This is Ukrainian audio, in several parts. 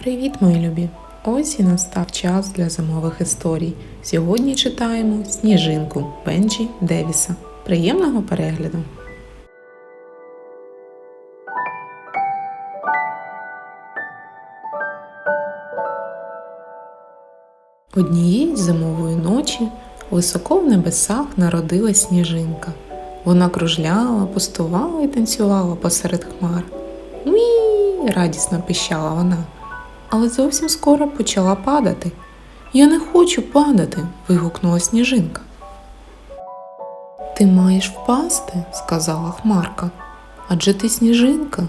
Привіт, мої любі! Ось і настав час для зимових історій. Сьогодні читаємо Сніжинку Бенджі Девіса. Приємного перегляду! Однієї зимової ночі високо в небесах народилась сніжинка. Вона кружляла, пустувала і танцювала посеред хмар. Уі! радісно пищала вона, але зовсім скоро почала падати. Я не хочу падати. вигукнула сніжинка. Ти маєш впасти, сказала Хмарка. Адже ти сніжинка.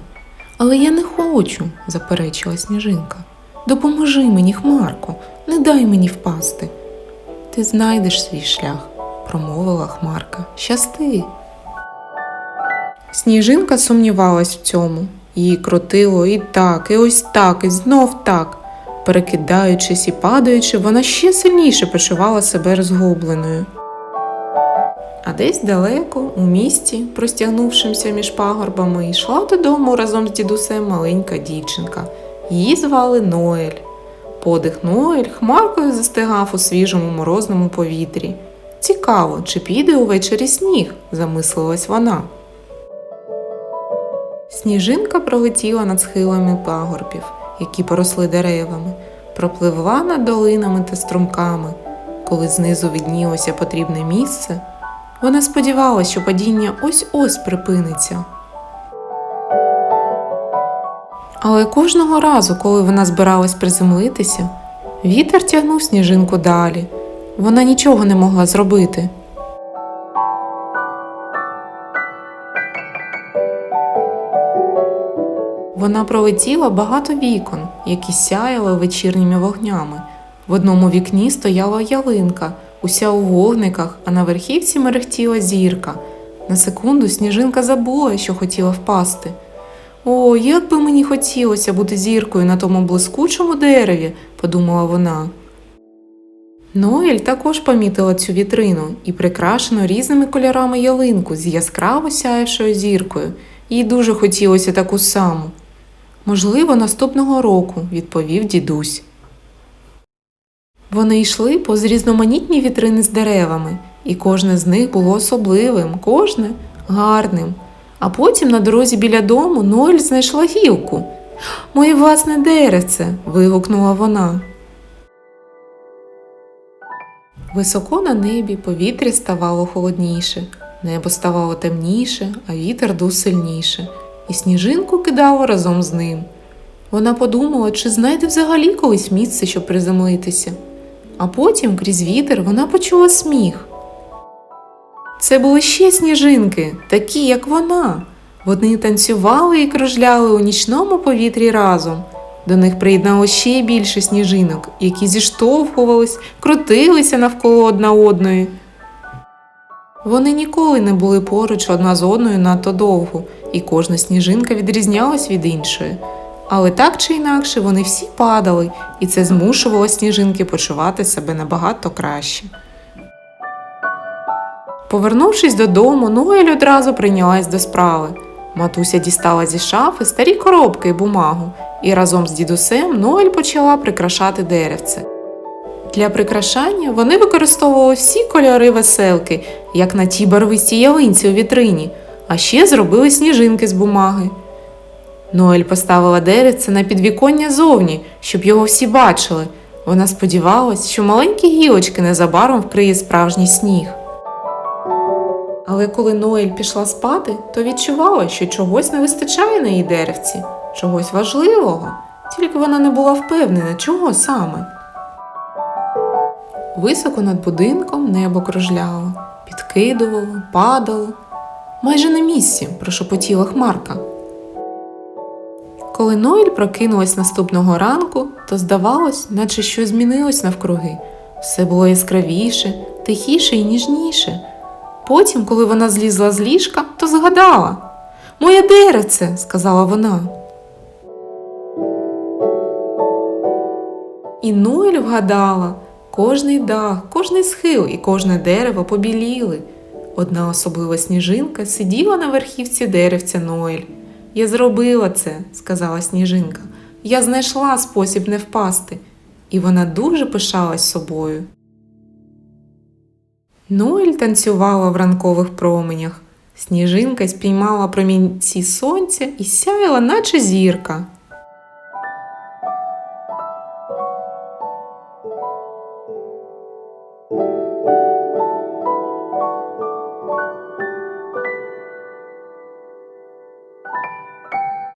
Але я не хочу, заперечила сніжинка. Допоможи мені, Хмарко, не дай мені впасти. Ти знайдеш свій шлях, промовила Хмарка. Щасти. Сніжинка сумнівалась в цьому. Її крутило і так, і ось так, і знов так. Перекидаючись і падаючи, вона ще сильніше почувала себе розгубленою. А десь далеко, у місті, простягнувшимся між пагорбами, йшла додому разом з дідусем маленька дівчинка. Її звали Ноель. Подих Ноель хмаркою застигав у свіжому морозному повітрі. Цікаво, чи піде увечері сніг, замислилась вона. Сніжинка пролетіла над схилами пагорбів, які поросли деревами, пропливла над долинами та струмками. Коли знизу віднілося потрібне місце, вона сподівалася, що падіння ось-ось припиниться. Але кожного разу, коли вона збиралась приземлитися, вітер тягнув сніжинку далі. Вона нічого не могла зробити. Вона пролетіла багато вікон, які сяяли вечірніми вогнями. В одному вікні стояла ялинка, уся у вогниках, а на верхівці мерехтіла зірка. На секунду сніжинка забула, що хотіла впасти. О, як би мені хотілося бути зіркою на тому блискучому дереві, подумала вона. Ноель також помітила цю вітрину і прикрашену різними кольорами ялинку з яскраво сяявшою зіркою. Їй дуже хотілося таку саму. Можливо, наступного року, відповів дідусь. Вони йшли повз різноманітні вітрини з деревами, і кожне з них було особливим, кожне гарним. А потім на дорозі біля дому Ноель знайшла гілку. Моє власне деревце. вигукнула вона. Високо на небі повітря ставало холодніше, небо ставало темніше, а вітер дув сильніше, і сніжинку кидало разом з ним. Вона подумала, чи знайде взагалі колись місце, щоб приземлитися. А потім, крізь вітер, вона почула сміх. Це були ще сніжинки, такі, як вона. Вони танцювали і кружляли у нічному повітрі разом. До них приєднало ще більше сніжинок, які зіштовхувались, крутилися навколо одна одної. Вони ніколи не були поруч одна з одною надто довго, і кожна сніжинка відрізнялась від іншої. Але так чи інакше вони всі падали, і це змушувало сніжинки почувати себе набагато краще. Повернувшись додому, Ноель одразу прийнялась до справи. Матуся дістала зі шафи старі коробки і бумагу, і разом з дідусем Ноель почала прикрашати деревце. Для прикрашання вони використовували всі кольори веселки, як на тій барвистій ялинці у вітрині, а ще зробили сніжинки з бумаги. Ноель поставила деревце на підвіконня зовні, щоб його всі бачили. Вона сподівалась, що маленькі гілочки незабаром вкриє справжній сніг. Але коли Ноель пішла спати, то відчувала, що чогось не вистачає на її деревці, чогось важливого, тільки вона не була впевнена, чого саме. Високо над будинком небо кружляло, підкидувало, падало. Майже на місці прошепотіла хмарка. Коли Ноель прокинулась наступного ранку, то здавалось, наче щось змінилось навкруги. Все було яскравіше, тихіше і ніжніше. Потім, коли вона злізла з ліжка, то згадала Моє деревце, сказала вона. І Ноель вгадала кожний дах, кожний схил і кожне дерево побіліли. Одна особлива сніжинка сиділа на верхівці деревця Ноель. Я зробила це, сказала сніжинка. Я знайшла спосіб не впасти, і вона дуже пишалась собою. Ноель танцювала в ранкових променях. Сніжинка спіймала промінці сонця і сяяла, наче зірка.